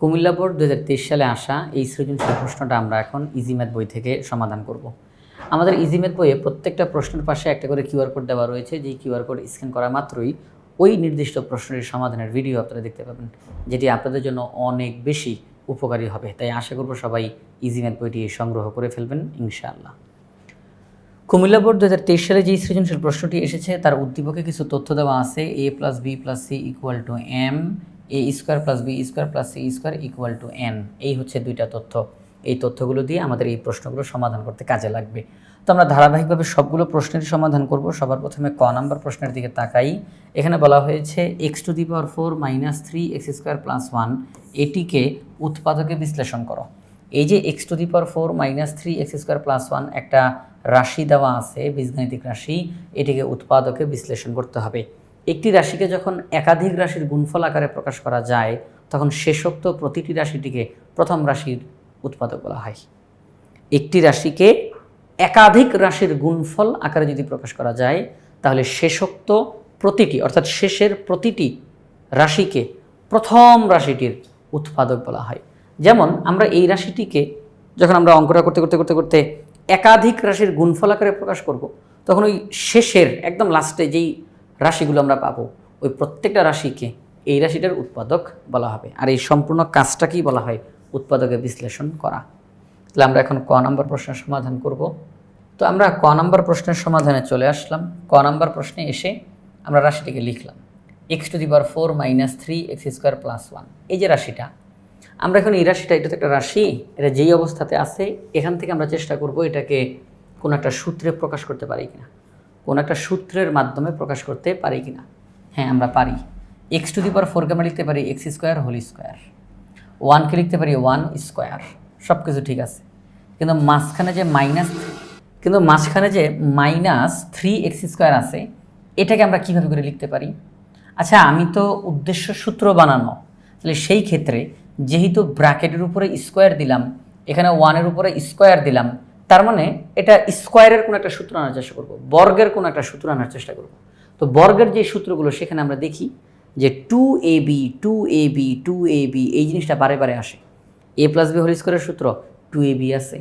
Comilla board দু হাজার তেইশ সালে আসা এই সৃজনশীল প্রশ্নটা আমরা এখন ইজি ম্যাথ বই থেকে সমাধান করব। আমাদের ইজি ম্যাথ বইয়ে প্রত্যেকটা প্রশ্নের পাশে একটা করে কিউআর কোড দেওয়া রয়েছে, যেই কিউআর কোড স্ক্যান করা মাত্রই ওই নির্দিষ্ট প্রশ্নের সমাধানের ভিডিও আপনারা দেখতে পাবেন, যেটি আপনাদের জন্য অনেক বেশি উপকারী হবে। তাই আশা করব সবাই ইজি ম্যাথ বইটি সংগ্রহ করে ফেলবেন, ইনশাআল্লাহ। কুমিল্লা বোর্ড দু হাজার তেইশ সালে যে সৃজনশীল প্রশ্নটি এসেছে, তার উদ্দীপকে কিছু তথ্য দেওয়া আছে A plus B plus C equal to M A square plus B square plus C square equal to N এই হচ্ছে দুইটা তথ্য। এই তথ্যগুলো দিয়ে আমাদের এই প্রশ্নগুলো সমাধান করতে কাজে লাগবে। তো আমরা ধারাবাহিকভাবে সবগুলো প্রশ্নের সমাধান করব। সবার প্রথমে ক নাম্বার প্রশ্নের দিকে তাকাই। এখানে বলা হয়েছে X to the power four minus three X square plus one এটিকে উৎপাদকে বিশ্লেষণ করো। এই যে X to the power four minus three X square plus one একটা রাশি দেওয়া আছে, বীজগাণিতিক রাশি, এটিকে উৎপাদকে বিশ্লেষণ করতে হবে। একটি রাশিকে যখন একাধিক রাশির গুণফল আকারে প্রকাশ করা যায়, তখন শেষোক্ত প্রতিটি রাশিটিকে প্রথম রাশির উৎপাদক বলা হয়। একটি রাশিকে একাধিক রাশির গুণফল আকারে যদি প্রকাশ করা যায়, তাহলে শেষোক্ত প্রতিটি, অর্থাৎ শেষের প্রতিটি রাশিকে প্রথম রাশিটির উৎপাদক বলা হয়। যেমন আমরা এই রাশিটিকে যখন আমরা অঙ্কটা করতে করতে করতে করতে একাধিক রাশির গুণফল আকারে প্রকাশ করব, তখন ওই শেষের, একদম লাস্টে যেই রাশিগুলো আমরা পাবো। ওই প্রত্যেকটা রাশিকে এই রাশিটার উৎপাদক বলা হবে। আর এই সম্পূর্ণ কাজটাকেই বলা হয় উৎপাদকে বিশ্লেষণ করা। তাহলে আমরা এখন ক নম্বর প্রশ্নের সমাধান করব। তো আমরা ক নম্বর প্রশ্নের সমাধানে চলে আসলাম। ক নম্বর প্রশ্নে এসে আমরা রাশিটিকে লিখলাম। X to the power four minus three X square plus one এই যে রাশিটা, আমরা এখন এই রাশিটা, এটা তো একটা রাশি, এটা যেই অবস্থাতে আছে, এখান থেকে আমরা চেষ্টা করব এটাকে কোনো একটা সূত্রে প্রকাশ করতে পারি কিনা। কোনো একটা সূত্রের মাধ্যমে প্রকাশ করতে পারি কিনা? হ্যাঁ আমরা পারি। এক্স টু দি পাওয়ার ফোরকে আমরা লিখতে পারি এক্স স্কোয়ার হোল স্কোয়ার ওয়ানকে লিখতে পারি ওয়ান স্কোয়ার সব কিছু ঠিক আছে। কিন্তু মাঝখানে যে মাইনাস কিন্তু মাঝখানে যে মাইনাস থ্রি এক্স স্কোয়ার আছে, এটাকে আমরা কীভাবে করে লিখতে পারি? আচ্ছা আমি তো উদ্দেশ্য সূত্র বানানো। তাহলে সেই ক্ষেত্রে যেহেতু ব্র্যাকেটের উপরে স্কোয়ার দিলাম, এখানে ওয়ানের উপরে স্কোয়ার দিলাম তার মানে এটা স্কোয়ারের কোনো একটা সূত্র আনার চেষ্টা করব, বর্গের কোনো একটা সূত্র আনার চেষ্টা করব। তো বর্গের যে সূত্রগুলো সেখানে আমরা দেখি যে two A B two A B two A B এই জিনিসটা বারে বারে আসে। এ প্লাস বি হোল স্কোয়ারের সূত্র টু এ বি আছে।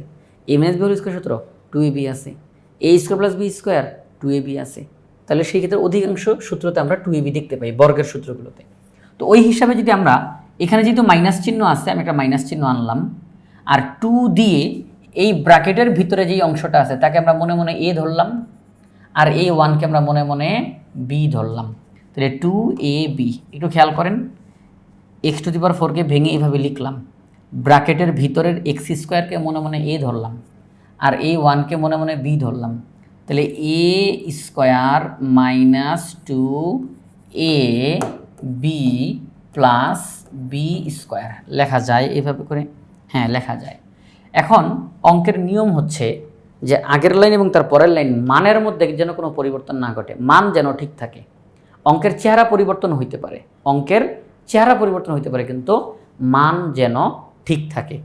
A minus B whole square সূত্র টু এ বি আছে। A square plus B square two A B আছে। তাহলে সেই ক্ষেত্রে অধিকাংশ সূত্রতে আমরা টু এ বি দেখতে পাই বর্গের সূত্রগুলোতে। তো ওই হিসাবে যদি আমরা এখানে যেহেতু মাইনাস চিহ্ন আছে, আমি একটা মাইনাস চিহ্ন আনলাম, আর টু দিয়ে এই ব্র্যাকেটের ভিতরে যেই অংশটা আছে, তাকে আমরা মনে মনে এ ধরলাম, আর এই ওয়ানকে আমরা মনে মনে বি ধরলাম। তাহলে টু এ বি একটু খেয়াল করেন এক্স টু দি পাওয়ার ফোরকে ভেঙে এইভাবে লিখলাম, ব্র্যাকেটের ভিতরের এক্স স্কোয়ারকে মনে মনে এ ধরলাম, আর এই ওয়ানকে মনে মনে বি ধরলাম। তাহলে A square minus two A B plus B square লেখা যায় এভাবে করে? হ্যাঁ লেখা যায়। এখন অঙ্কের নিয়ম হচ্ছে যে আগের লাইন এবং তার পরের লাইন মানের মধ্যে যেন কোনো পরিবর্তন না ঘটে, মান যেন ঠিক থাকে। অঙ্কের চেহারা পরিবর্তন হইতে পারে, অঙ্কের চেহারা পরিবর্তন হইতে পারে কিন্তু মান যেন ঠিক থাকে।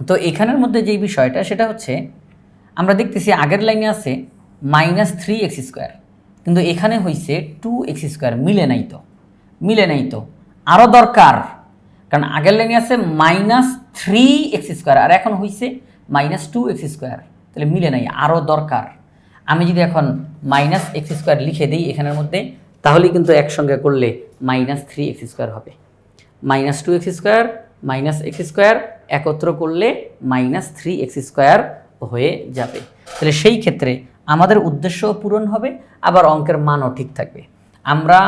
তো এখানের মধ্যে যেই বিষয়টা সেটা হচ্ছে, আমরা দেখতেছি আগের লাইনে আছে মাইনাস থ্রি এক্স স্কোয়ার, কিন্তু এখানে হয়েছে টু এক্স স্কোয়ার, মিলে নাই তো, মিলে নাই তো। আরও দরকার, কারণ আগের লাইনে আছে মাইনাস থ্রি এক্স স্কোয়ার আর এখন হয়েছে মাইনাস টু এক্স স্কোয়ার তাহলে মিলে নাই আরও দরকার। আমি যদি এখন মাইনাস এক্স স্কোয়ার লিখে দিই এখানের মধ্যে, তাহলে কিন্তু একসঙ্গে করলে মাইনাস থ্রি এক্স স্কোয়ার হবে। Minus two X square minus X square একত্র করলে মাইনাস থ্রি এক্স স্কোয়ার হয়ে যাবে। তাহলে সেই ক্ষেত্রে আমাদের উদ্দেশ্যও পূরণ হবে, আবার অঙ্কের মানও ঠিক থাকবে। আমরা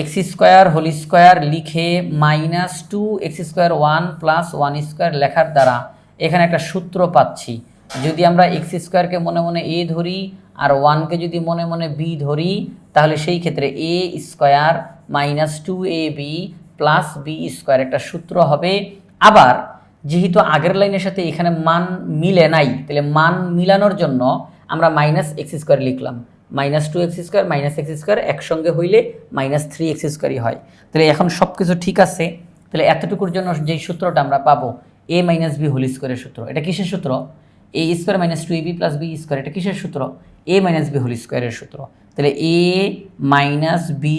এক্স স্কোয়ার হোল স্কোয়ার লিখে minus two X square one plus one square লেখার দ্বারা এখানে একটা সূত্র পাচ্ছি। যদি আমরা এক্স স্কোয়ারকে মনে মনে এ ধরি আর ওয়ানকে যদি মনে মনে বি ধরি, তাহলে সেই ক্ষেত্রে A square minus two A B plus B square একটা সূত্র হবে। আবার যেহেতু আগের লাইনের সাথে এখানে মান মিলে নাই, তাহলে মান মিলানোর জন্য আমরা মাইনাস এক্স স্কোয়ার লিখলাম। Minus two X square minus X square একসঙ্গে হইলে মাইনাস থ্রি এক্স স্কোয়ারই হয়। তাহলে এখন সব কিছু ঠিক আছে। তাহলে এতটুকুর জন্য যেই সূত্রটা আমরা পাবো এ মাইনাস বি হোল স্কোয়ারের সূত্র, এটা কিসের সূত্র? A square minus two A B plus B square এটা কিসের সূত্র? এ মাইনাস বি হোল স্কোয়ারের সূত্র। তাহলে A minus B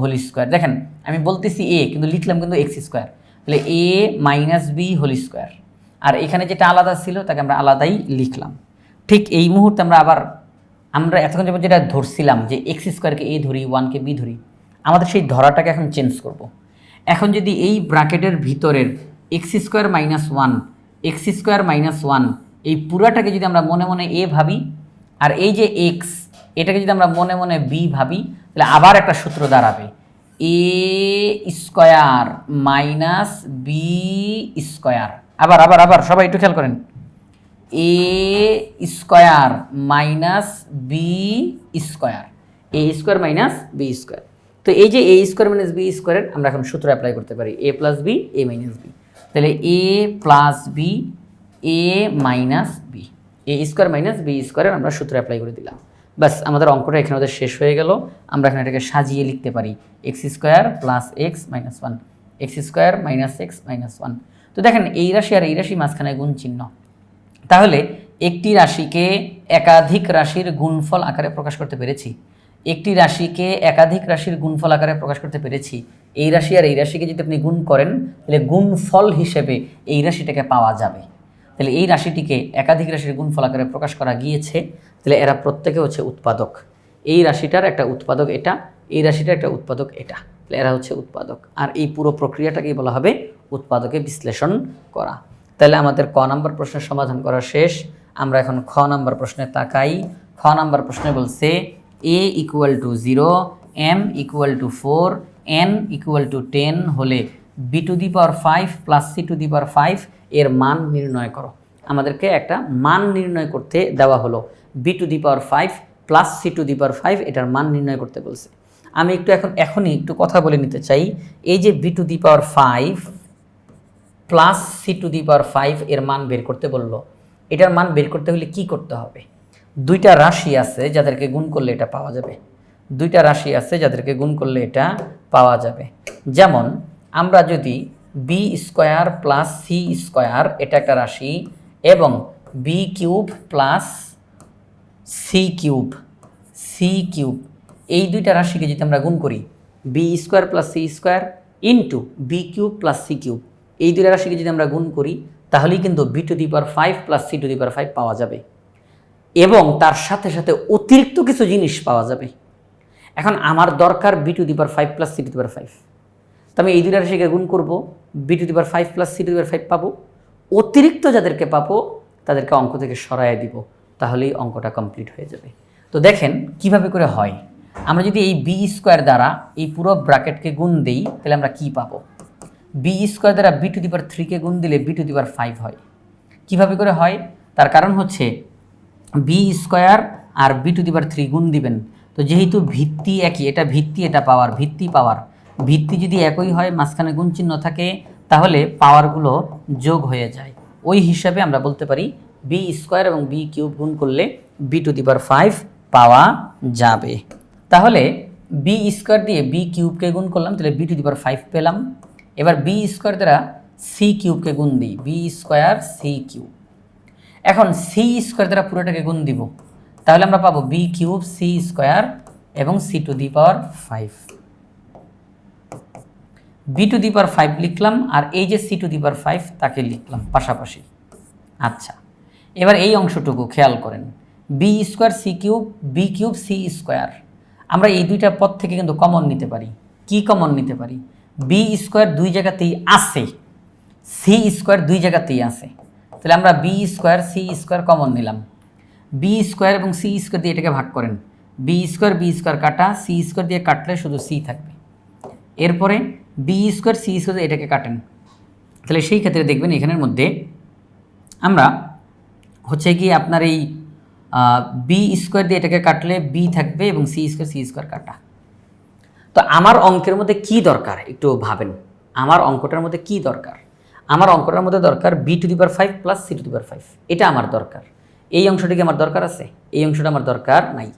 whole square দেখেন আমি বলতেছি এ কিন্তু লিখলাম কিন্তু এক্স স্কোয়ার তাহলে A minus B whole square আর এখানে যেটা আলাদা ছিল, তাকে আমরা আলাদাই লিখলাম। ঠিক এই মুহূর্তে আমরা আবার আমরা এতক্ষণ যেমন যেটা ধরছিলাম যে এক্স স্কোয়ারকে এ ধরি ওয়ানকে বি ধরি, আমাদের সেই ধরাটাকে এখন চেঞ্জ করব। এখন যদি এই ব্র্যাকেটের ভিতরের X square minus one X square minus one এই পুরাটাকে যদি আমরা মনে মনে এ ভাবি, আর এই যে এক্স এটাকে যদি আমরা মনে মনে বি ভাবি, তাহলে আবার একটা সূত্র দাঁড়াবে। A square minus B square আবার আবার আবার, সবাই একটু খেয়াল করেন। A square minus B square A square minus B square তো এই যে এ স্কোয়ার মাইনাস বি স্কোয়ারের আমরা এখন সূত্র অ্যাপ্লাই করতে পারি। A plus B A minus B তাহলে A plus B A minus B A square minus B স্কোয়ারের আমরা সূত্র অ্যাপ্লাই করে দিলাম। ব্যাস, আমাদের অঙ্কটা এখানে ওদের শেষ হয়ে গেল। আমরা এখানে এটাকে সাজিয়ে লিখতে পারি। X square plus X minus one X square minus X minus one তো দেখেন, এই রাশি আর এই রাশি মাঝখানে গুণ চিহ্ন। তাহলে একটি রাশিকে একাধিক রাশির গুণফল আকারে প্রকাশ করতে পেরেছি। একটি রাশিকে একাধিক রাশির গুণফল আকারে প্রকাশ করতে পেরেছি। এই রাশি আর এই রাশিকে যদি আপনি গুণ করেন, তাহলে গুণফল হিসেবে এই রাশিটাকে পাওয়া যাবে। তাহলে এই রাশিটিকে একাধিক রাশির গুণফল আকারে প্রকাশ করা গিয়েছে, তাহলে এরা প্রত্যেকে হচ্ছে উৎপাদক। এই রাশিটার একটা উৎপাদক এটা, এই রাশিটার একটা উৎপাদক এটা, তাহলে এরা হচ্ছে উৎপাদক। আর এই পুরো প্রক্রিয়াটাকেই বলা হবে উৎপাদকে বিশ্লেষণ করা। তাহলে আমাদের ক নাম্বার প্রশ্নের সমাধান করা শেষ। আমরা এখন খ নাম্বার প্রশ্নে তাকাই। খ নাম্বার প্রশ্নে বলছে A equal to zero M equal to four N equal to ten হলে B to the power five plus C to the power five এর মান নির্ণয় করো। আমাদেরকে একটা মান নির্ণয় করতে দেওয়া হলো। B to the power five plus C to the power five এটার মান নির্ণয় করতে বলছে। আমি একটু এখন, এখনই একটু কথা বলে নিতে চাই। এই যে B to the power five plus C to the power five এর মান বের করতে বলল। এটার মান বের করতে হলে কি করতে হবে? দুইটা রাশি আছে যাদেরকে গুণ করলে এটা পাওয়া যাবে। দুইটা রাশি আছে যাদেরকে গুণ করলে এটা পাওয়া যাবে। যেমন, আমরা যদি B square plus C square এটা একটা রাশি, এবং B cube plus C cube C cube এই দুইটা রাশিকে যদি আমরা গুণ করি B square plus C square into B cube plus C cube এই দুইটা রাশিকে যদি আমরা গুণ করি, তাহলেই কিন্তু B to the power five plus C to the power five পাওয়া যাবে। এবং তার সাথে সাথে অতিরিক্ত কিছু জিনিস পাওয়া যাবে। এখন আমার দরকার B to the power five plus C to the power five তো আমি এই দুইটা রাশিকে গুণ করব B to the power five plus C to the power five পাবো। অতিরিক্ত যাদেরকে পাবো, তাদেরকে অঙ্ক থেকে সরায় দিব, তাহলেই অঙ্কটা কমপ্লিট হয়ে যাবে। তো দেখেন কীভাবে করে হয়। আমরা যদি এই বি স্কোয়ার দ্বারা এই পুরো ব্র্যাকেটকে গুণ দিই, তাহলে আমরা কি পাবো? বি স্কোয়ার দ্বারা বি টু দি পাওয়ার থ্রিকে গুণ দিলে B to the power five হয়। কীভাবে করে হয়? তার কারণ হচ্ছে B square R B to the power three গুণ দিবেন। তো যেহেতু ভিত্তি একই, এটা ভিত্তি, এটা পাওয়ার ভিত্তি পাওয়ার ভিত্তি যদি একই হয়, মাঝখানে গুণ চিহ্ন থাকে, তাহলে পাওয়ারগুলো যোগ হয়ে যায়। ওই হিসাবে আমরা বলতে পারি বি স্কোয়ার এবং বি কিউব গুণ করলে B to the power five পাওয়া যাবে। তাহলে বি স্কোয়ার দিয়ে বি কিউবকে গুণ করলাম, তাহলে B to the power five পেলাম। এবার বি স্কোয়ার দ্বারা সি কিউবকে গুণ দিই। বি স্কোয়ার সি কিউব এখন সি স্কোয়ার দ্বারা পুরোটাকে গুণ দিব। তাহলে আমরা পাবো বি কিউব সি স্কোয়ার এবং C to the power five B to the power five লিখলাম আর এই যে C to the power five তাকে লিখলাম পাশাপাশি। আচ্ছা এবার এই অংশটুকু খেয়াল করেন। B square C cube B cube C square আমরা এই দুইটা পদ থেকে কিন্তু কমন নিতে পারি। কি কমন নিতে পারি? বি স্কোয়ার দুই জায়গাতেই আছে, সি স্কোয়ার দুই জায়গাতেই আছে। তাহলে আমরা B square, C square common নিলাম। বি স্কোয়ার এবং সি স্কোয়ার দিয়ে এটাকে ভাগ করেন। বি স্কোয়ার বি স্কোয়ার কাটা, সি স্কোয়ার দিয়ে কাটলে শুধু সি থাকবে। এরপরে বি স্কোয়ার, সি স্কোয়ার এটাকে কাটেন। তাহলে সেই ক্ষেত্রে দেখবেন এখানের মধ্যে আমরা হচ্ছে কি আপনার এই বি স্কোয়ার দিয়ে এটাকে কাটলে বি থাকবে এবং সি স্কোয়ার সি স্কোয়ার কাটা। তো আমার অঙ্কের মধ্যে কি দরকার? একটু ভাবেন। আমার অঙ্কটার মধ্যে কি দরকার? আমার অঙ্কটার মধ্যে দরকার B to the power five plus C to the power five এটা আমার দরকার। এই অংশটিকে আমার দরকার আছে? এই অংশটা আমার দরকার নাই।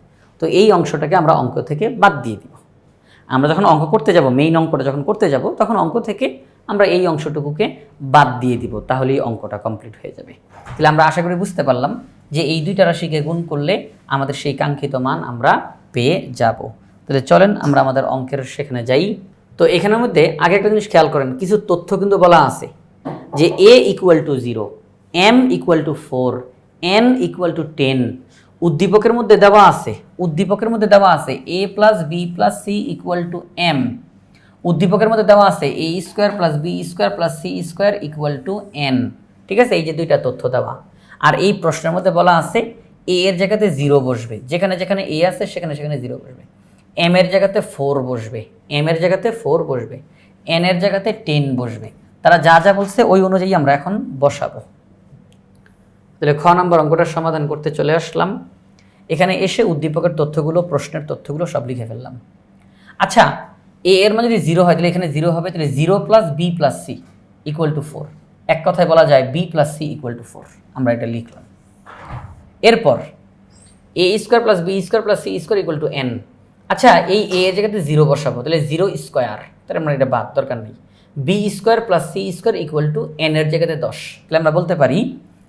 তো এই অংশটাকে আমরা অঙ্ক থেকে বাদ দিয়ে দিব। আমরা যখন অঙ্ক করতে যাব মেইন অঙ্কটা যখন করতে যাব, তখন অঙ্ক থেকে আমরা এই অংশটুকুকে বাদ দিয়ে দিব। তাহলেই অঙ্কটা কমপ্লিট হয়ে যাবে। তাহলে আমরা আশা করি বুঝতে পারলাম যে এই দুইটা রাশিকে গুণ করলে আমাদের সেই কাঙ্ক্ষিত মান আমরা পেয়ে যাব। তাহলে চলেন আমরা আমাদের অঙ্কের সেখানে যাই। তো এখানের মধ্যে আগে একটা জিনিস খেয়াল করেন, কিছু তথ্য কিন্তু বলা আছে যে A equal to zero M equal to four N equal to ten উদ্দীপকের মধ্যে দেওয়া আছে, উদ্দীপকের মধ্যে দেওয়া আছে A plus B plus C equal to M উদ্দীপকের মধ্যে দেওয়া আছে A square plus B square plus C square equal to N ঠিক আছে? এই যে দুইটা তথ্য দেওয়া। আর এই প্রশ্নের মধ্যে বলা আছে এ এর জায়গাতে জিরো বসবে, যেখানে যেখানে এ আছে সেখানে সেখানে জিরো বসবে। এম এর জায়গাতে ফোর বসবে এম এর জায়গাতে ফোর বসবে এন এর জায়গাতে টেন বসবে। তারা যা যা বলছে ওই অনুযায়ী আমরা এখন বসাবো। তাহলে খ নম্বর অঙ্কটার সমাধান করতে চলে আসলাম। এখানে এসে উদ্দীপকের তথ্যগুলো, প্রশ্নের তথ্যগুলো সব লিখে ফেললাম। আচ্ছা এ এর মানে যদি জিরো হয়, তাহলে এখানে জিরো হবে, তাহলে zero plus B plus C equal to four এক কথায় বলা যায় B plus C equal to four আমরা এটা লিখলাম। এরপর A square plus B square plus C square equal to N আচ্ছা এই এ এর জায়গাতে জিরো বসাবো, তাহলে জিরো স্কোয়ার তাহলে আমরা এটা বাদ, দরকার নেই। B square plus C square equal to N এর জায়গাতে দশ। তাহলে আমরা বলতে পারি,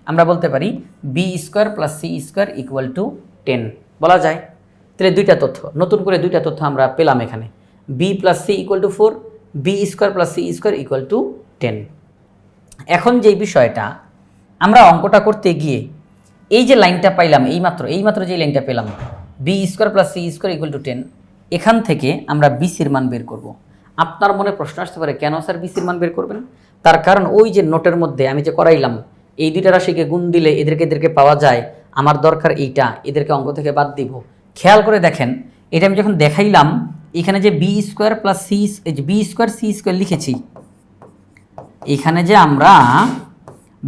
আমরা বলতে পারি B square plus C square equal to ten বলা যায়। তাহলে দুইটা তথ্য, নতুন করে দুইটা তথ্য আমরা পেলাম এখানে। B plus C equal to four B square plus C square equal to ten এখন যে বিষয়টা, আমরা অঙ্কটা করতে গিয়ে, এই যে লাইনটা পাইলাম এইমাত্র এইমাত্র যে লাইনটা পেলাম B square plus C square equal to ten এখান থেকে আমরা বিসির মান বের করব। আপনার মনে প্রশ্ন আসতে পারে, কেন স্যার বিসির মান বের করবেন তার কারণ ওই যে নোটের মধ্যে আমি যে করাইলাম, এই দুইটা রাশিকে গুণ দিলে এদেরকে এদেরকে পাওয়া যায়, আমার দরকার এইটা, এদেরকে অঙ্ক থেকে বাদ দিব খেয়াল করে দেখেন, এটা আমি যখন দেখাইলাম, এখানে যে B square plus C B square C square লিখেছি, এখানে যে আমরা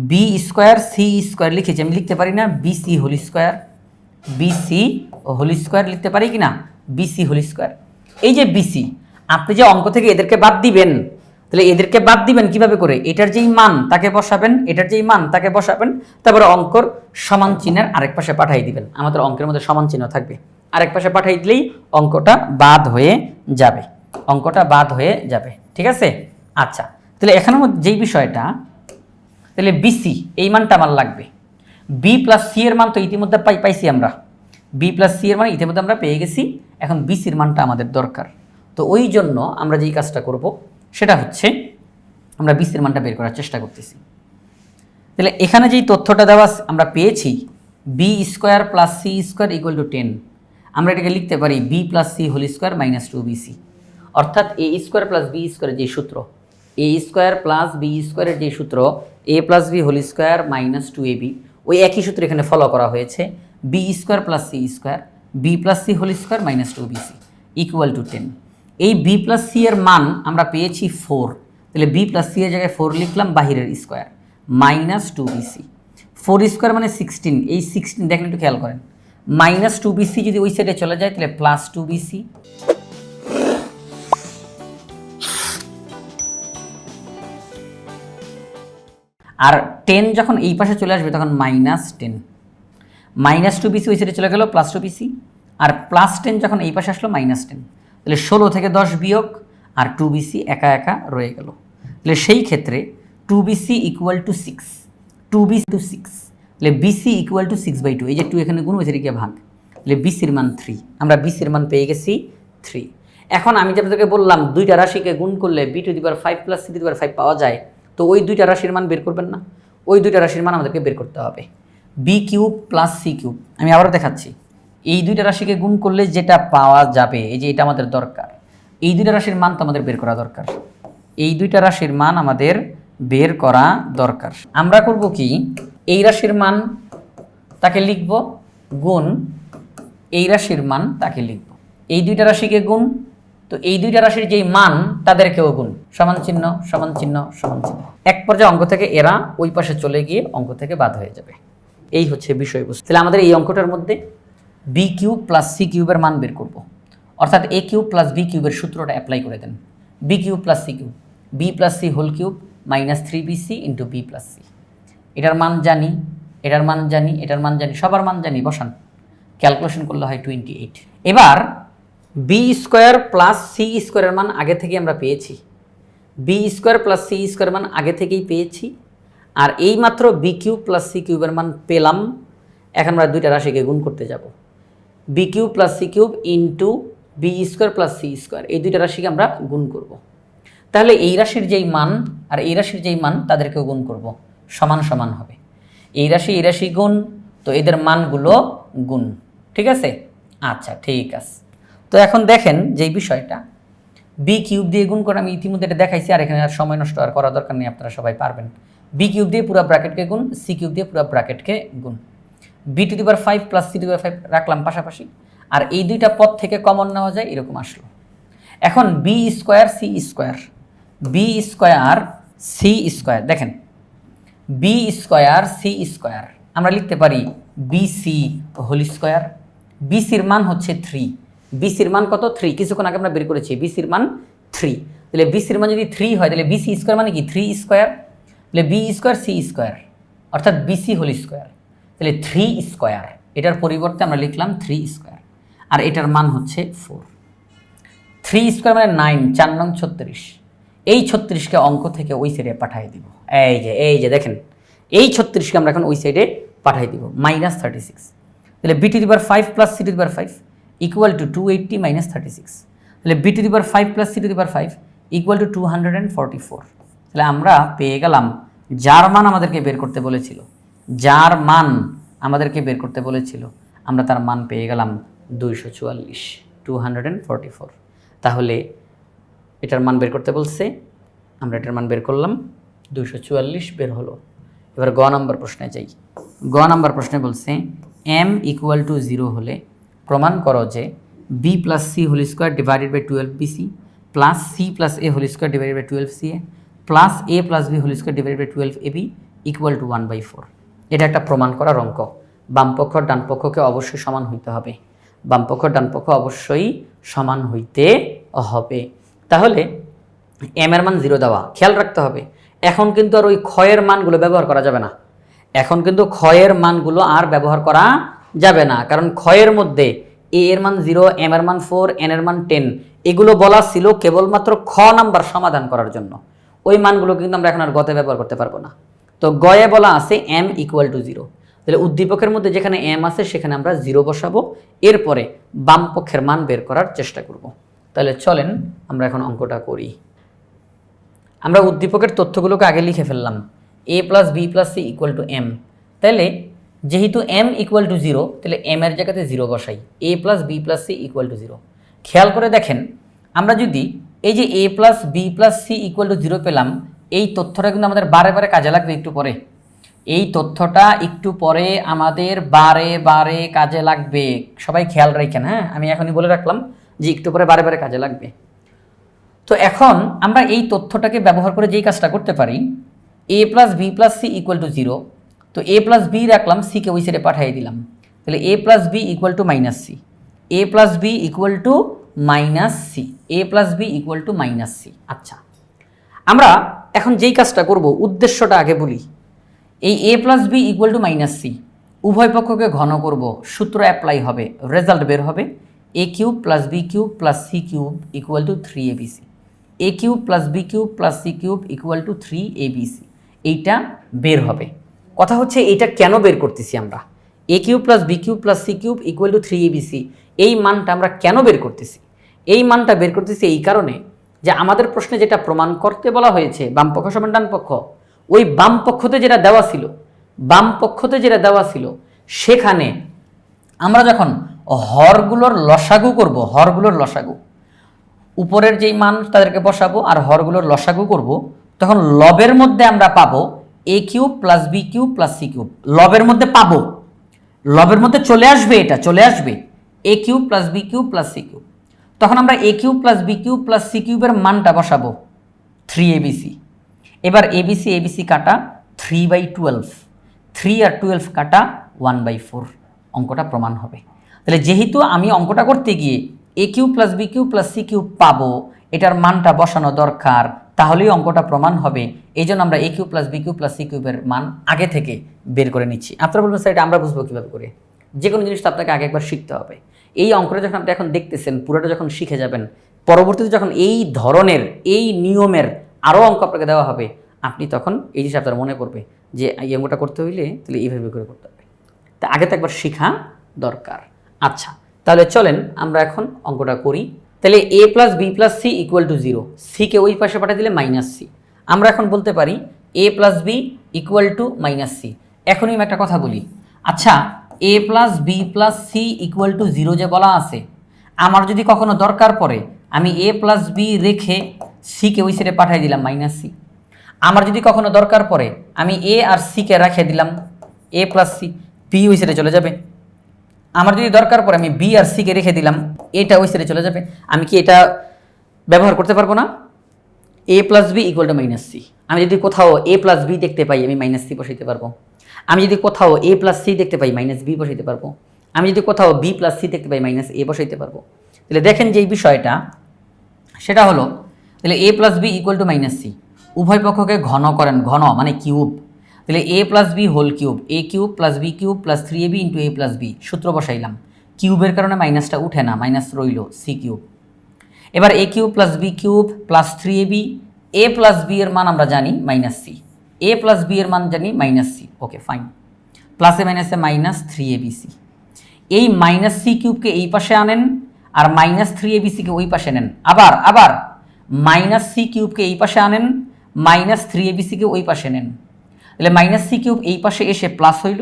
বি স্কোয়ার সি স্কোয়ার লিখেছি, আমি লিখতে পারি না BC whole square BC whole square লিখতে পারি কি না বিসি হোল স্কোয়ার। এই যে বিসি আপনি যে অঙ্ক থেকে এদেরকে বাদ দিবেন, তাহলে এদেরকে বাদ দিবেন কীভাবে করে? এটার যেই মান তাকে বসাবেন, এটার যেই মান তাকে বসাবেন, তারপরে অঙ্কর সমান চিহ্নের আরেক পাশে পাঠাই দিবেন। আমাদের অঙ্কের মধ্যে সমান চিহ্ন থাকবে। আরেক পাশে পাঠাই দিলেই অঙ্কটা বাদ হয়ে যাবে। অঙ্কটা বাদ হয়ে যাবে। ঠিক আছে? আচ্ছা তাহলে এখানের যেই বিষয়টা, তাহলে বিসি এই মানটা আমার লাগবে। বি প্লাস সি এর মান তো ইতিমধ্যে পাই, পাইছি আমরা। বি প্লাস সি এর মান ইতিমধ্যে আমরা পেয়ে গেছি। এখন বি বিসির মানটা আমাদের দরকার। তো ওই জন্য আমরা যেই কাজটা করব, সেটা হচ্ছে আমরা বি বিসির মানটা বের করার চেষ্টা করতেছি। তাহলে এখানে যেই তথ্যটা দেওয়া আমরা পেয়েছি B square plus C square equal to ten আমরা এটাকে লিখতে পারি B plus C whole square minus two B C অর্থাৎ এ স্কোয়ার প্লাস বি স্কোয়ারের যে সূত্র এ স্কোয়ার প্লাস বি স্কোয়ারের যে সূত্র A plus B whole square minus two A B ওই একই সূত্র এখানে ফলো করা হয়েছে। B square plus C square B plus C whole square minus two BC equal to ten এই বি প্লাস সি এর মান আমরা পেয়েছি ফোর তাহলে বি প্লাস সি এর জায়গায় ফোর লিখলাম, বাহিরের square minus two BC four square মানে সিক্সটিন এই সিক্সটিন দেখেন একটু খেয়াল করেন। মাইনাস টু বিসি যদি ওই সাইডে চলে যায়, তাহলে প্লাস টু বিসি আর টেন যখন এই পাশে চলে আসবে, তখন minus ten minus two BC ওই সাইডে চলে গেল প্লাস টু বিসি আর প্লাস টেন যখন এই পাশে আসলো মাইনাস টেন তাহলে ষোলো থেকে দশ বিয়োগ, আর টু বিসি একা একা রয়ে গেল। তাহলে সেই ক্ষেত্রে two BC equal to six two BC two six তাহলে BC equal to six by two এই যে টু এখানে গুণ হয়েছে গিয়ে ভাগ। তাহলে বিসির মান থ্রি আমরা বিসির মান পেয়ে গেছি থ্রি এখন আমি আপনাদেরকে বললাম, দুইটা রাশিকে গুণ করলে B to the power five plus C the power five পাওয়া যায়, তো ওই দুইটা রাশির মান বের করবেন না। ওই দুইটা রাশির মান আমাদেরকে বের করতে হবে। B cube plus C cube আমি আবারও দেখাচ্ছি। এই দুইটা রাশিকে গুণ করলে যেটা পাওয়া যাবে, এই যে এটা আমাদের দরকার। এই দুইটা রাশির মান তো আমাদের বের করা দরকার। এই দুইটা রাশির মান আমাদের বের করা দরকার। আমরা করব কি? এই রাশির মান তাকে লিখব গুণ এই রাশির মান তাকে লিখব। এই দুইটা রাশিকে গুণ, তো এই দুইটা রাশির যেই মান তাদেরকেও গুণ। সমান চিহ্ন সমান চিহ্ন সমান চিহ্ন। এক পর্যায়ে অঙ্ক থেকে এরা ওই পাশে চলে গিয়ে অঙ্ক থেকে বাদ হয়ে যাবে। এই হচ্ছে বিষয়বস্তু। তাহলে আমাদের এই অঙ্কটার মধ্যে বি কিউব প্লাস সি কিউবের মান বের করব। অর্থাৎ এ কিউব প্লাস বি কিউবের সূত্রটা অ্যাপ্লাই করে দেন। B cube plus C cube B plus C whole cube minus three B C into B plus C এটার মান জানি, এটার মান জানি, এটার মান জানি, সবার মান জানি, বসান। ক্যালকুলেশন করলে হয় টোয়েন্টি এইট এবার বি স্কোয়ার প্লাস সি স্কোয়ারের মান আগে থেকে আমরা পেয়েছি। B square plus C square মান আগে থেকেই পেয়েছি। আর এই মাত্র বি কিউব প্লাস সি কিউবের মান পেলাম, এখন আমরা দুইটা রাশিকে গুণ করতে যাব। B cube plus C cube into B square plus C square এই দুইটা রাশিকে আমরা গুণ করব। তাহলে এই রাশির যেই মান আর এই রাশির যেই মান তাদেরকে গুণ করব, সমান সমান হবে। এই রাশি এই রাশি গুণ, তো এদের মানগুলো গুণ, ঠিক আছে? আচ্ছা ঠিক আছে। তো এখন দেখেন যেই বিষয়টা বি কিউব দিয়ে গুণ করে আমি ইতিমধ্যে এটা দেখাইছি, আর এখানে আর সময় নষ্ট আর করা দরকার নেই, আপনারা সবাই পারবেন। বি কিউব দিয়ে পুরো ব্র্যাকেটকে গুণ সি কিউব দিয়ে পুরো ব্র্যাকেটকে গুণ। B to the power five plus C to power five রাখলাম পাশাপাশি, আর এই দুইটা পদ থেকে কমন নেওয়া যায়, এরকম আসলো। এখন B square C square B square C square দেখেন বি স্কোয়ার সি স্কোয়ার আমরা লিখতে পারি বিসি হোল স্কোয়ার বিসির মান হচ্ছে থ্রি বিসির মান কত? থ্রি কিছুক্ষণ আগে আমরা বের করেছি। বিসির মান থ্রি তাহলে বিসির মান যদি থ্রি হয়, তাহলে বিসি স্কোয়ার মানে কি? থ্রি স্কোয়ার তাহলে বি স্কোয়ার সি স্কোয়ার অর্থাৎ বিসি হোল স্কোয়ার তাহলে থ্রি স্কোয়ার এটার পরিবর্তে আমরা লিখলাম থ্রি স্কোয়ার আর এটার মান হচ্ছে ফোর থ্রি স্কোয়ার মানে নাইন চার নং ছত্রিশ, এই ছত্রিশকে অঙ্ক থেকে ওই সাইডে পাঠিয়ে দিব। এই যে এই যে দেখেন, এই ছত্রিশকে আমরা এখন ওই সাইডে পাঠিয়ে দিব মাইনাস থার্টি সিক্স তাহলে B to the power five plus C to the power five equal to two eighty minus thirty six তাহলে B to the power five plus C to the power five equal to two hundred and four তাহলে আমরা পেয়ে গেলাম যার মান আমাদেরকে বের করতে বলেছিল। যার মান আমাদেরকে বের করতে বলেছিল। আমরা তার মান পেয়ে গেলাম দুইশো চুয়াল্লিশ two hundred and forty four তাহলে এটার মান বের করতে বলছে। আমরা এটার মান বের করলাম, দুইশো চুয়াল্লিশ বের হলো। এবার গ নাম্বার প্রশ্নে যাই। গ নাম্বার প্রশ্নে বলছে এম ইকুয়াল টু জিরো হলে প্রমাণ করো যে B plus C whole square divided by twelve BC plus C plus A whole square divided by twelve C A plus A plus B whole square divided by twelve A B equal to one by four এটা একটা প্রমাণ করার অঙ্ক বামপক্ষ ডানপক্ষকে অবশ্যই সমান হইতে হবে। বামপক্ষ ডানপক্ষ অবশ্যই সমান হইতে হবে। তাহলে এম এর মান জিরো দেওয়া। খেয়াল রাখতে হবে। এখন কিন্তু আর ওই ক্ষয়ের মানগুলো ব্যবহার করা যাবে না। এখন কিন্তু ক্ষয়ের মানগুলো আর ব্যবহার করা যাবে না। কারণ ক্ষয়ের মধ্যে এ এর মান জিরো এম এর মান ফোর এন এর মান টেন এগুলো বলা ছিল কেবলমাত্র খ নাম্বার সমাধান করার জন্য। ওই মানগুলো কিন্তু আমরা এখন আর গতে ব্যবহার করতে পারব না। তো গয়ে বলা আছে এম ইকুয়াল টু জিরো তাহলে উদ্দীপকের মধ্যে যেখানে এম আছে, সেখানে আমরা জিরো বসাবো। এরপরে বাম পক্ষের মান বের করার চেষ্টা করব। তাহলে চলেন আমরা এখন অঙ্কটা করি। আমরা উদ্দীপকের তথ্যগুলোকে আগে লিখে ফেললাম। A plus B plus C equal to M তাহলে যেহেতু এম ইকুয়াল টু জিরো তাহলে এম এর জায়গাতে জিরো বসাই। A plus B plus C equal to zero খেয়াল করে দেখেন, আমরা যদি এই যে A plus B plus C equal to zero পেলাম, এই তথ্যটা কিন্তু আমাদের বারে বারে কাজে লাগবে একটু পরে। এই তথ্যটা একটু পরে আমাদের বারে বারে কাজে লাগবে। সবাই খেয়াল রাখেন হ্যাঁ? আমি এখনই বলে রাখলাম যে একটু পরে বারে বারে কাজে লাগবে। তো এখন আমরা এই তথ্যটাকে ব্যবহার করে যেই কাজটা করতে পারি A plus B plus C equal to zero তো এ প্লাস বি রাখলাম সিকে ওই সাইডে পাঠিয়ে দিলাম। তাহলে A plus B equal to minus C A plus B equal to minus C A plus B equal to minus C আচ্ছা। আমরা এখন যেই কাজটা করব, উদ্দেশ্যটা আগে বলি। এই A plus B equal to minus C উভয় পক্ষকে ঘন করব, সূত্র অ্যাপ্লাই হবে রেজাল্ট বের হবে A cube plus B cube plus C cube equal to three A B C A cube plus B cube plus C cube equal to three A B C এইটা বের হবে। কথা হচ্ছে এইটা কেন বের করতেছি আমরা? A cube plus B cube plus C cube equal to three A B C এই মানটা আমরা কেন বের করতেছি? এই মানটা বের করতেছি এই কারণে যে আমাদের প্রশ্নে যেটা প্রমাণ করতে বলা হয়েছে, বাম পক্ষ সমান ডান পক্ষ, ওই বাম পক্ষতে যেটা দেওয়া ছিল, বাম পক্ষতে যেটা দেওয়া ছিল, সেখানে আমরা যখন হরগুলোর লসাগু করব, হরগুলোর লসাগু, উপরের যেই মান তাদেরকে বসাবো আর হরগুলোর লসাগু করব, তখন লবের মধ্যে আমরা পাবো A cube plus B cube plus C cube লবের মধ্যে পাবো। লবের মধ্যে চলে আসবে এটা, চলে আসবে A cube plus B cube plus C cube তখন আমরা A cube plus B cube plus C কিউবের মানটা বসাবো থ্রি এবিসি এবার এবিসি এবিসি কাটা থ্রি বাই টুয়েলভ থ্রি আর টুয়েলভ কাটা ওয়ান বাই ফোর অঙ্কটা প্রমাণ হবে। তাহলে যেহেতু আমি অঙ্কটা করতে গিয়ে A cube plus B cube plus C cube পাবো, এটার মানটা বসানো দরকার, তাহলেই অঙ্কটা প্রমাণ হবে। এই জন্য আমরা A cube plus B cube plus C কিউবের মান আগে থেকে বের করে নিচ্ছি। আপনারা বলবেন, স্যার, এটা আমরা বুঝব কীভাবে করে? যে কোনো জিনিসটা আপনাকে আগে একবার শিখতে হবে। এই অঙ্কটা যখন আপনি এখন দেখতেছেন, পুরোটা যখন শিখে যাবেন, পরবর্তীতে যখন এই ধরনের, এই নিয়মের আরও অঙ্ক আপনাকে দেওয়া হবে, আপনি তখন এই জিনিস আপনার মনে করবে যে, এই অঙ্কটা করতে হইলে তাহলে এইভাবে করে করতে হবে। তা আগে তো একবার শেখা দরকার। আচ্ছা তাহলে চলেন আমরা এখন অঙ্কটা করি। তাহলে A plus B plus C equal to zero সিকে ওই পাশে পাঠিয়ে দিলে মাইনাস সি আমরা এখন বলতে পারি A plus B equal to minus C এখনই আমি একটা কথা বলি। আচ্ছা A plus B plus C equal to zero যে বলা আছে, আমার যদি কখনো দরকার পড়ে, আমি এ প্লাস বি রেখে সিকে ওই সাইডে পাঠিয়ে দিলাম মাইনাস সি আমার যদি কখনো দরকার পড়ে, আমি এ আর সিকে রেখে দিলাম এ প্লাস সি বি ওই সাইডে চলে যাবে। আমার যদি দরকার পড়ে, আমি বি আর সিকে রেখে দিলাম, এটা ওই সাইডে চলে যাবে। আমি কি এটা ব্যবহার করতে পারব না? A plus B equal to minus C আমি যদি কোথাও এ প্লাস বি দেখতে পাই, আমি মাইনাস সি বসাইতে পারব। আমি যদি কোথাও এ প্লাস সি দেখতে পাই মাইনাস বি বসাইতে পারব। আমি যদি কোথাও বি প্লাস সি দেখতে পাই মাইনাস এ বসাইতে পারব। তাহলে দেখেন যে এই বিষয়টা, সেটা হলো, তাহলে A plus B equal to minus C উভয় পক্ষকে ঘন করেন, ঘন মানে কিউব তাহলে A plus B whole cube A cube plus B cube plus three A B into A plus B সূত্র বসাইলাম। কিউবের কারণে মাইনাসটা উঠে না মাইনাস রইল সি কিউব এবার A cube plus B cube plus three A B A plus B এর মান আমরা জানি minus C A plus B এর মান জানি মাইনাস সি ওকে ফাইন প্লাসে মাইনাসে minus three A B C এই মাইনাস সি কিউবকে এই পাশে আনেন আর মাইনাস থ্রি এ বি সিকে ওই পাশে নেন। আবার আবার মাইনাস সি কিউবকে এই পাশে আনেন মাইনাস থ্রি এ বি সিকে ওই পাশে নেন। তাহলে মাইনাস সি কিউব এই পাশে এসে প্লাস হইল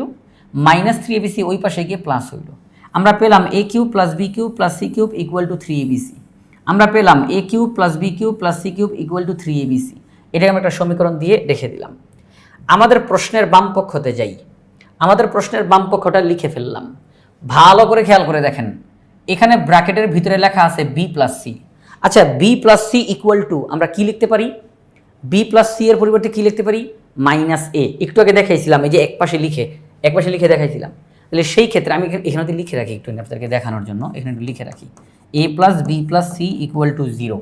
minus three A B C ওই পাশে গিয়ে প্লাস হইল। আমরা পেলাম A cube plus B cube plus C cube equal to three A B C আমরা পেলাম A cube plus B cube plus C cube equal to three A B C এটাকে আমরা একটা সমীকরণ দিয়ে রেখে দিলাম। আমাদের প্রশ্নের বাম পক্ষতে যাই। আমাদের প্রশ্নের বামপক্ষটা লিখে ফেললাম। ভালো করে খেয়াল করে দেখেন। এখানে ব্র্যাকেটের ভিতরে লেখা আছে বি প্লাস সি আচ্ছা B plus C equal to আমরা কি লিখতে পারি? বি প্লাস সি এর পরিবর্তে কি লিখতে পারি? মাইনাস এ একটু আগে দেখাইছিলাম, এই যে এক পাশে লিখে, এক পাশে লিখে দেখাইছিলাম। তাহলে সেই ক্ষেত্রে আমি এখানে লিখে রাখি একটু, আপনাদেরকে দেখানোর জন্য। এখানে একটু লিখে রাখি। A plus B plus C equal to zero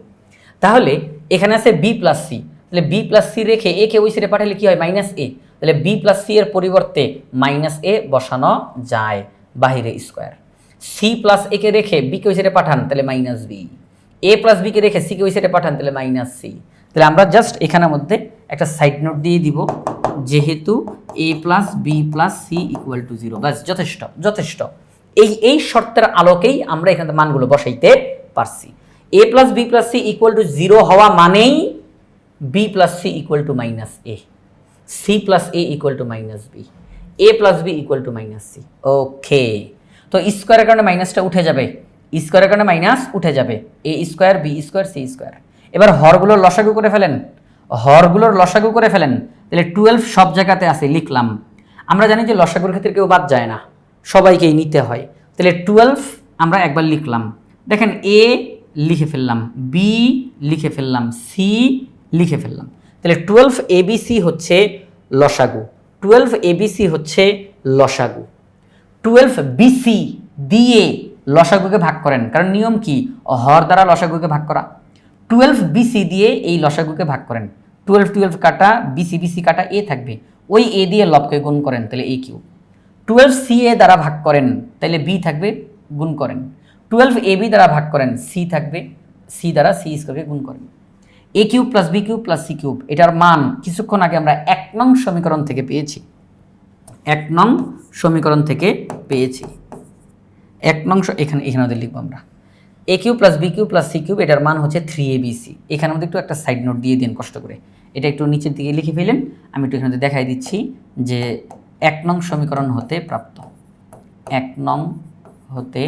তাহলে এখানে আছে বি প্লাস সি তাহলে বি প্লাস সি রেখে এ কে ওই সাইডে পাঠালে কি হয়? মাইনাস এ তাহলে বি প্লাস সি এর পরিবর্তে মাইনাস এ বসানো যায় বাহিরে স্কোয়ার সি প্লাস এ কে রেখে বি কে ওই সাইডে পাঠান, তাহলে minus B A plus B কে রেখে সি কে ওই সাইডে পাঠান, তাহলে মাইনাস সি তাহলে আমরা জাস্ট এখানের মধ্যে একটা সাইড নোট দিয়ে দিব, যেহেতু A plus B plus C equal to zero ব্যাস যথেষ্ট যথেষ্ট। এই এই শর্তের আলোকেই আমরা এখানে মানগুলো বসাইতে পারছি। A plus B plus C equal to zero হওয়া মানেই B plus C equal to minus A C plus A equal to minus B A plus B equal to minus C okay তো স্কোয়ারের কারণে মাইনাসটা উঠে যাবে। স্কোয়ারের কারণে মাইনাস উঠে যাবে। A square B square C square এবার হরগুলোর লসাগু করে ফেলেন। হরগুলোর লসাগু করে ফেলেন। তাহলে টুয়েলভ সব জায়গাতে আছে, লিখলাম। আমরা জানি যে লসাগুর ক্ষেত্রে কেউ বাদ যায় না। সবাইকেই নিতে হয়। তাহলে টুয়েলভ আমরা একবার লিখলাম। দেখেন এ লিখে ফেললাম বি লিখে ফেললাম সি লিখে ফেললাম। তাহলে টুয়েলভ এবিসি হচ্ছে লসাগু। টুয়েলভ এবিসি হচ্ছে লসাগু। টুয়েলভ বিসি দিয়ে লসাগুকে ভাগ করেন, কারণ নিয়ম কি? হর দ্বারা লসাগুকে ভাগ করা। টুয়েলভ বিসি দিয়ে এই লসাগুকে ভাগ করেন। টুয়েলভ টুয়েলভ কাটা বিসি বিসি কাটা এ থাকবে। ওই এ দিয়ে লবকে গুণ করেন, তাহলে A cube twelve C A দ্বারা ভাগ করেন, তাহলে বি থাকবে, গুণ করেন। টুয়েলভ এ বি দ্বারা ভাগ করেন সি থাকবে সি দ্বারা সি স্কোয়ারকে গুণ করেন। A cube plus B cube plus C cube এটার মান কিছুক্ষণ আগে আমরা এক নং সমীকরণ থেকে পেয়েছি। এক নং সমীকরণ থেকে পেয়েছি। এক নং এখানে এখানে আমাদের লিখব আমরা। A cube plus B cube plus C cube এটার মান হচ্ছে থ্রি এ বি সি এখানে আমাদের একটু একটা সাইড নোট দিয়ে দিন কষ্ট করে। এটা একটু নিচের দিকে লিখে ফেলেন। আমি একটু এখানে দেখাই দিচ্ছি যে এক নং সমীকরণ হতে প্রাপ্ত। এক নং হতে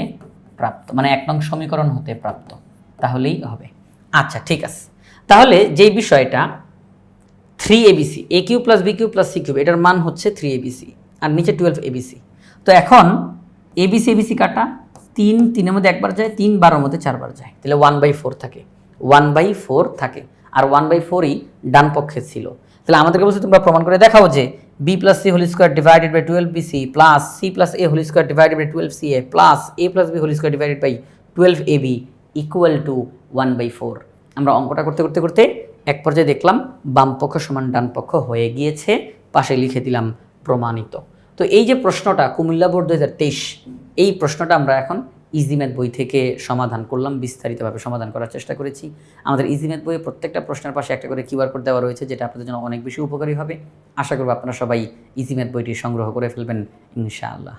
প্রাপ্ত মানে এক নং সমীকরণ হতে প্রাপ্ত। তাহলেই হবে। আচ্ছা ঠিক আছে। তাহলে যেই বিষয়টা three ABC A cube plus B cube plus C cube এটার মান হচ্ছে থ্রি এবিসি আর নিচে টুয়েলভ এবিসি তো এখন এবিসি এবিসি কাটা, তিন, তিনের মধ্যে একবার যায়, তিন বারোর মধ্যে চারবার যায়। তাহলে ওয়ান বাই ফোর থাকে। ওয়ান বাই ফোর থাকে। আর ওয়ান বাই ফোরই ডান পক্ষে ছিল। তাহলে আমাদেরকে বলছে, তোমরা প্রমাণ করে দেখাও যে B plus C whole square divided by twelve B C plus C plus A whole square divided by twelve C A plus A plus B whole square divided by twelve A B equal to one by four আমরা অঙ্কটা করতে করতে করতে এক পর্যায়ে দেখলাম বাম পক্ষ সমান ডান পক্ষ হয়ে গিয়েছে, পাশে লিখে দিলাম প্রমাণিত। তো এই যে প্রশ্নটা কুমিল্লা বোর্ড দু হাজার তেইশ, এই প্রশ্নটা আমরা এখন ইজিম্যাথ বই থেকে সমাধান করলাম, বিস্তারিতভাবে সমাধান করার চেষ্টা করেছি। আমাদের ইজিম্যাথ বইয়ে প্রত্যেকটা প্রশ্নের পাশে একটা করে কিউআর কোড দেওয়া রয়েছে, যেটা আপনাদের জন্য অনেক বেশি উপকারী হবে। আশা করব আপনারা সবাই ইজিম্যাথ বইটি সংগ্রহ করে ফেলবেন, ইনশাআল্লাহ।